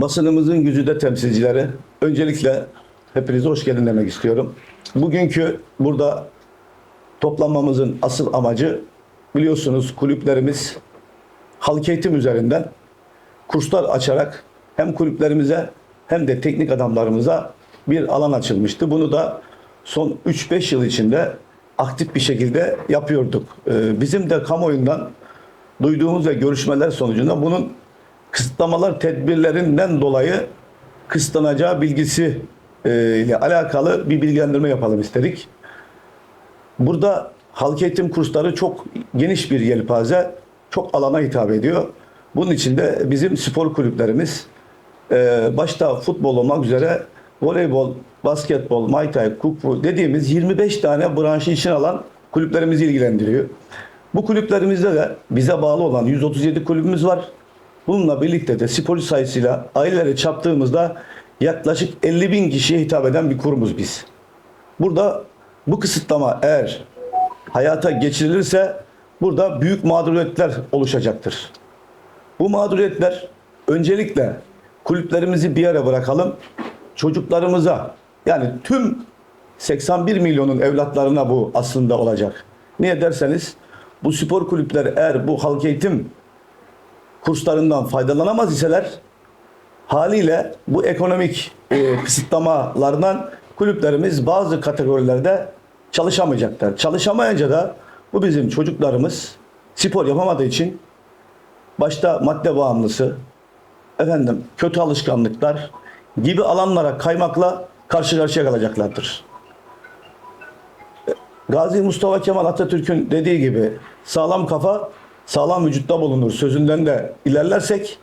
Basınımızın güzide temsilcileri, öncelikle hepinize hoş geldin demek istiyorum. Bugünkü burada toplanmamızın asıl amacı biliyorsunuz kulüplerimiz halk eğitim üzerinden kurslar açarak hem kulüplerimize hem de teknik adamlarımıza bir alan açılmıştı. Bunu da son 3-5 yıl içinde aktif bir şekilde yapıyorduk. Ee, Bizim de kamuoyundan duyduğumuz ve görüşmeler sonucunda bunun kısıtlamalar tedbirlerinden dolayı kısıtlanacağı bilgisi e, ile alakalı bir bilgilendirme yapalım istedik. Burada halk eğitim kursları çok geniş bir yelpaze, çok alana hitap ediyor. Bunun için de bizim spor kulüplerimiz e, başta futbol olmak üzere voleybol, basketbol, muay thai, kung fu dediğimiz 25 tane branşı için alan kulüplerimizi ilgilendiriyor. Bu kulüplerimizde de bize bağlı olan 137 kulübümüz var. Bununla birlikte de sporcu sayısıyla aileleri çarptığımızda yaklaşık 50 bin kişiye hitap eden bir kurumuz biz. Burada bu kısıtlama eğer hayata geçirilirse burada büyük mağduriyetler oluşacaktır. Bu mağduriyetler öncelikle kulüplerimizi bir yere bırakalım. Çocuklarımıza yani tüm 81 milyonun evlatlarına bu aslında olacak. Niye derseniz bu spor kulüpleri eğer bu halk eğitim kurslarından faydalanamaz iseler haliyle bu ekonomik e, kısıtlamalardan kulüplerimiz bazı kategorilerde çalışamayacaklar. Çalışamayınca da bu bizim çocuklarımız spor yapamadığı için başta madde bağımlısı, efendim kötü alışkanlıklar gibi alanlara kaymakla karşı karşıya kalacaklardır. Gazi Mustafa Kemal Atatürk'ün dediği gibi sağlam kafa sağlam vücutta bulunur sözünden de ilerlersek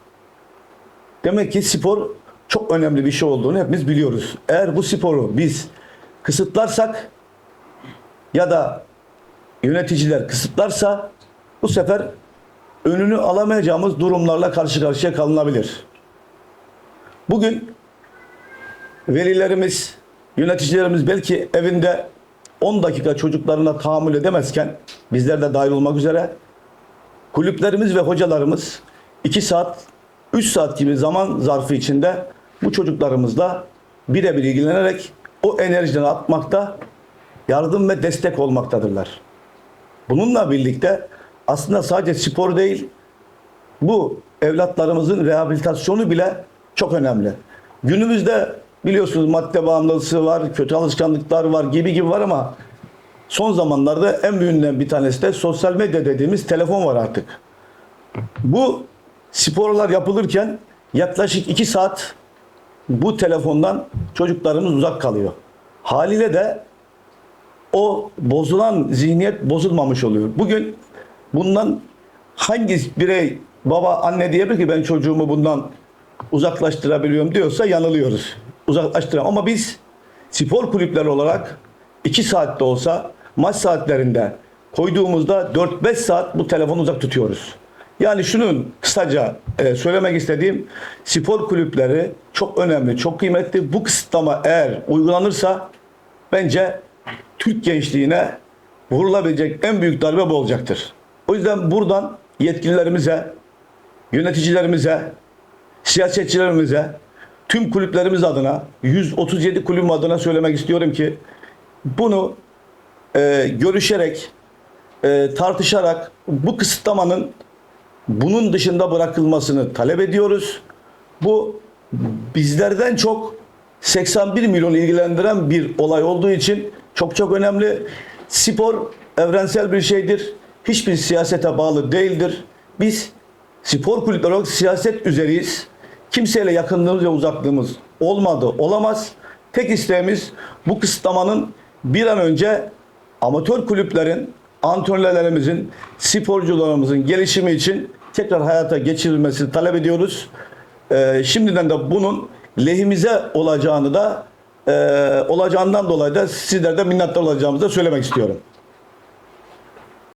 demek ki spor çok önemli bir şey olduğunu hepimiz biliyoruz. Eğer bu sporu biz kısıtlarsak ya da yöneticiler kısıtlarsa bu sefer önünü alamayacağımız durumlarla karşı karşıya kalınabilir. Bugün velilerimiz, yöneticilerimiz belki evinde 10 dakika çocuklarına tahammül edemezken bizler de dahil olmak üzere kulüplerimiz ve hocalarımız 2 saat, 3 saat gibi zaman zarfı içinde bu çocuklarımızla birebir ilgilenerek o enerjiden atmakta yardım ve destek olmaktadırlar. Bununla birlikte aslında sadece spor değil, bu evlatlarımızın rehabilitasyonu bile çok önemli. Günümüzde biliyorsunuz madde bağımlılığı var, kötü alışkanlıklar var gibi gibi var ama son zamanlarda en büyüğünden bir tanesi de sosyal medya dediğimiz telefon var artık. Bu sporlar yapılırken yaklaşık 2 saat bu telefondan çocuklarımız uzak kalıyor. Haliyle de o bozulan zihniyet bozulmamış oluyor. Bugün bundan hangi birey baba anne diyebilir ki ben çocuğumu bundan uzaklaştırabiliyorum diyorsa yanılıyoruz. Uzaklaştıramam ama biz spor kulüpleri olarak 2 saatte olsa maç saatlerinde koyduğumuzda 4-5 saat bu telefonu uzak tutuyoruz. Yani şunun kısaca e, söylemek istediğim spor kulüpleri çok önemli, çok kıymetli. Bu kısıtlama eğer uygulanırsa bence Türk gençliğine vurulabilecek en büyük darbe bu olacaktır. O yüzden buradan yetkililerimize, yöneticilerimize, siyasetçilerimize, tüm kulüplerimiz adına, 137 kulübüm adına söylemek istiyorum ki bunu e, görüşerek, e, tartışarak bu kısıtlamanın bunun dışında bırakılmasını talep ediyoruz. Bu bizlerden çok 81 milyon ilgilendiren bir olay olduğu için çok çok önemli. Spor evrensel bir şeydir. Hiçbir siyasete bağlı değildir. Biz spor kulüpleri olarak siyaset üzeriyiz. Kimseyle yakınlığımız ve uzaklığımız olmadı, olamaz. Tek isteğimiz bu kısıtlamanın bir an önce amatör kulüplerin, antrenörlerimizin, sporcularımızın gelişimi için tekrar hayata geçirilmesini talep ediyoruz. Ee, şimdiden de bunun lehimize olacağını da e, olacağından dolayı da sizlerden minnettar olacağımızı da söylemek istiyorum.